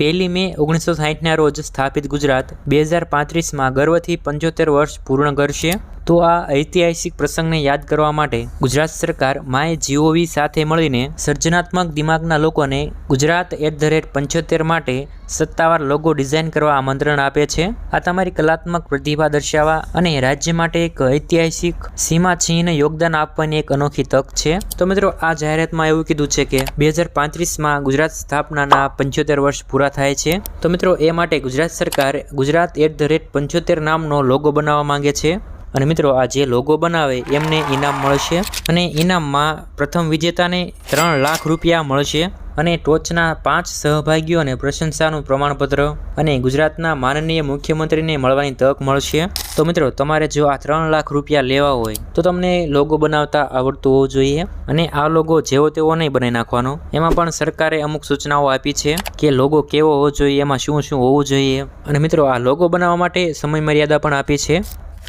પહેલી મે ઓગણીસો સાહીઠના રોજ સ્થાપિત ગુજરાત બે હજાર પાંત્રીસમાં ગર્વથી પંચોતેર વર્ષ પૂર્ણ કરશે. તો આ ઐતિહાસિક પ્રસંગને યાદ કરવા માટે ગુજરાત સરકાર માય જીઓવી સાથે મળીને સર્જનાત્મક દિમાગના લોકોને ગુજરાત એટ ધ રેટ પંચોતેર માટે સત્તાવાર લોગો ડિઝાઇન કરવા આમંત્રણ આપે છે. આ તમારી કલાત્મક પ્રતિભા દર્શાવવા અને રાજ્ય માટે એક ઐતિહાસિક સીમાચિહ્ન યોગદાન આપવાની એક અનોખી તક છે. તો મિત્રો, આ જાહેરાતમાં એવું કીધું છે કે બે હજાર પાંત્રીસમાં ગુજરાત સ્થાપનાના પંચોતેર વર્ષ પૂરા થાય છે. તો મિત્રો, એ માટે ગુજરાત સરકાર ગુજરાત એટ ધ રેટ પંચોતેર નામનો લોગો બનાવવા માંગે છે. અને મિત્રો, આ જે લોગો બનાવે, એમને ઇનામ મળશે અને ઇનામમાં પ્રથમ વિજેતાને ત્રણ લાખ રૂપિયા મળશે અને ટોચના પાંચ સહભાગીઓને પ્રશંસાનું પ્રમાણપત્ર અને ગુજરાતના માનનીય મુખ્યમંત્રીને મળવાની તક મળશે. તો મિત્રો, તમારે જો આ ત્રણ લાખ રૂપિયા લેવા હોય, તો તમને લોગો બનાવતા આવડતું હોવું જોઈએ અને આ લોગો જેવો તેવો નહીં બનાવી નાખવાનો. એમાં પણ સરકારે અમુક સૂચનાઓ આપી છે કે લોગો કેવો હોવો જોઈએ, એમાં શું શું હોવું જોઈએ. અને મિત્રો, આ લોગો બનાવવા માટે સમય મર્યાદા પણ આપી છે.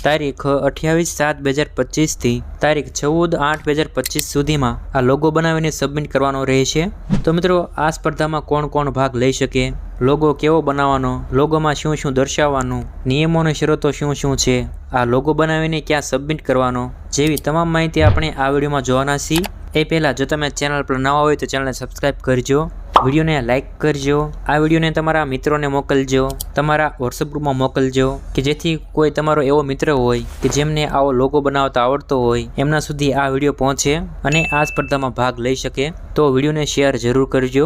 તારીખ અઠ્યાવીસ સાત બે હજાર પચીસથી તારીખ ચૌદ આઠ બે હજાર પચીસ સુધીમાં આ લોગો બનાવીને સબમિટ કરવાનો રહેશે. તો મિત્રો, આ સ્પર્ધામાં કોણ કોણ ભાગ લઈ શકે? લોગો કેવો બનાવવાનો? લોગોમાં શું શું દર્શાવવાનું? નિયમો અને શરતો શું શું છે? આ લોગો બનાવીને ક્યાં સબમિટ કરવાનો? જેવી તમામ માહિતી આપણે આ વિડીયોમાં જોવાના છીએ. એ પહેલાં જો તમે ચેનલ પર નવા હોય તો ચેનલને સબસ્ક્રાઈબ કરજો. વિડીયોને લાઇક કરજો. આ વિડીયોને તમારા મિત્રોને મોકલજો. તમારા વોટ્સઅપ ગ્રુપમાં મોકલજો કે જેથી કોઈ તમારો એવો મિત્ર હોય કે જેમને આવો લોગો બનાવતા આવડતો હોય, એમના સુધી આ વીડિયો પહોંચે અને આ સ્પર્ધામાં ભાગ લઈ શકે. તો વિડીયોને શેર જરૂર કરજો.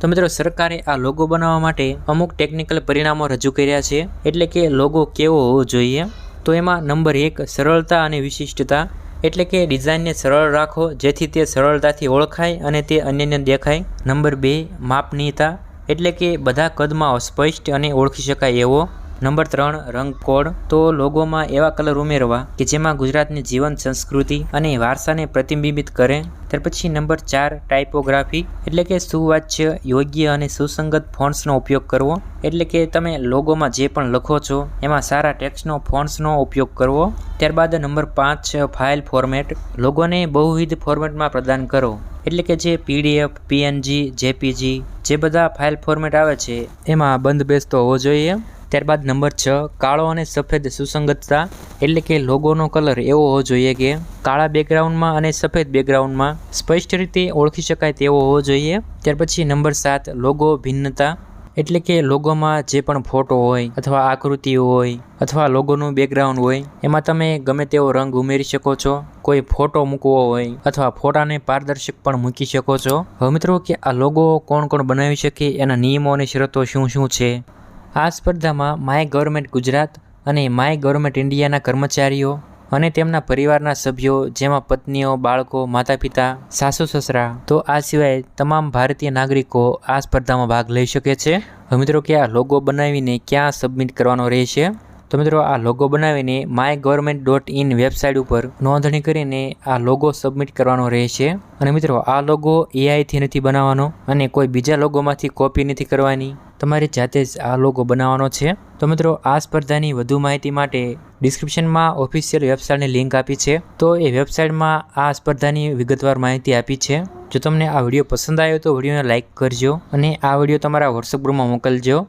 તો મિત્રો, સરકારે આ લોગો બનાવવા માટે અમુક ટેકનિકલ પરિણામો રજૂ કર્યા છે. એટલે કે લોગો કેવો હોવો જોઈએ? તો એમાં નંબર એક, સરળતા અને વિશિષ્ટતા. એટલે કે ડિઝાઇનને સરળ રાખો, જેથી તે સરળતાથી ઓળખાય અને તે અન્યને દેખાય. નંબર બે, માપનીયતા. એટલે કે બધા કદમાં સ્પષ્ટ અને ઓળખી શકાય એવો નંબર ત્રણ, રંગ કોડ. તો લોગોમાં એવા કલર ઉમેરવા કે જેમાં ગુજરાતની જીવન, સંસ્કૃતિ અને વારસાને પ્રતિબિંબિત કરે. ત્યાર પછી નંબર ચાર, ટાઇપોગ્રાફી. એટલે કે સુવાચ્ય, યોગ્ય અને સુસંગત ફોન્ટ્સનો ઉપયોગ કરવો. એટલે કે તમે લોગોમાં જે પણ લખો છો, એમાં સારા ટેક્સ્ટનો, ફોન્ટ્સનો ઉપયોગ કરવો. ત્યારબાદ નંબર પાંચ, ફાઇલ ફોર્મેટ. લોગોને બહુવિધ ફોર્મેટમાં પ્રદાન કરો. એટલે કે જે પીડીએફ પીએનજી જેપીજી જે બધા ફાઇલ ફોર્મેટ આવે છે, એમાં બંધ બેસતો હોવો જોઈએ. ત્યારબાદ નંબર છ, કાળો અને સફેદ સુસંગતતા એટલે કે લોગોનો કલર એવો હોવો જોઈએ કે કાળા બેકગ્રાઉન્ડમાં અને સફેદ બેકગ્રાઉન્ડમાં સ્પષ્ટ રીતે ઓળખી શકાય તેવો હોવો જોઈએ. ત્યાર પછી નંબર સાત, લોગો ભિન્નતા એટલે કે લોગોમાં જે પણ ફોટો હોય અથવા આકૃતિ હોય અથવા લોગોનું બેકગ્રાઉન્ડ હોય, એમાં તમે ગમે તેવો રંગ ઉમેરી શકો છો, કોઈ ફોટો મૂકવો હોય અથવા ફોટાને પારદર્શક પણ મૂકી શકો છો. હવે મિત્રો, કે આ લોગો કોણ કોણ બનાવી શકે, એના નિયમો અને શરતો શું શું છે? આ સ્પર્ધામાં માય ગવર્મેન્ટ ગુજરાત અને માય ગવર્મેન્ટ ઇન્ડિયાના કર્મચારીઓ અને તેમના પરિવારના સભ્યો જેમાં પત્નીઓ, બાળકો માતા પિતા સાસુ, સસરા, તો આ સિવાય તમામ ભારતીય નાગરિકો આ સ્પર્ધામાં ભાગ લઈ શકે છે. મિત્રો, કે આ લોગો બનાવીને ક્યાં સબમિટ કરવાનો રહેશે? તો મિત્રો આ લોગો બનાવીને my government dot in website ઉપર નોંધણી કરીને આ લોગો સબમિટ કરવાનો રહેશે. અને મિત્રો આ લોગો એઆઈથી નથી બનાવવાનો અને કોઈ બીજા લોગોમાંથી કોપી નથી કરવાની. તમારી જાતે જ આ લોગો બનાવવાનો છે. તો મિત્રો આ સ્પર્ધાની વધુ માહિતી માટે ડિસ્ક્રિપ્શનમાં ઓફિશિયલ વેબસાઇટની લિંક આપી છે. તો એ વેબસાઇટમાં આ સ્પર્ધાની વિગતવાર માહિતી આપી છે. જો તમને આ વીડિયો પસંદ આવ્યો તો વિડીયોને લાઇક કરજો અને આ વીડિયો તમારા વોટ્સઅપ ગ્રુપમાં મોકલજો.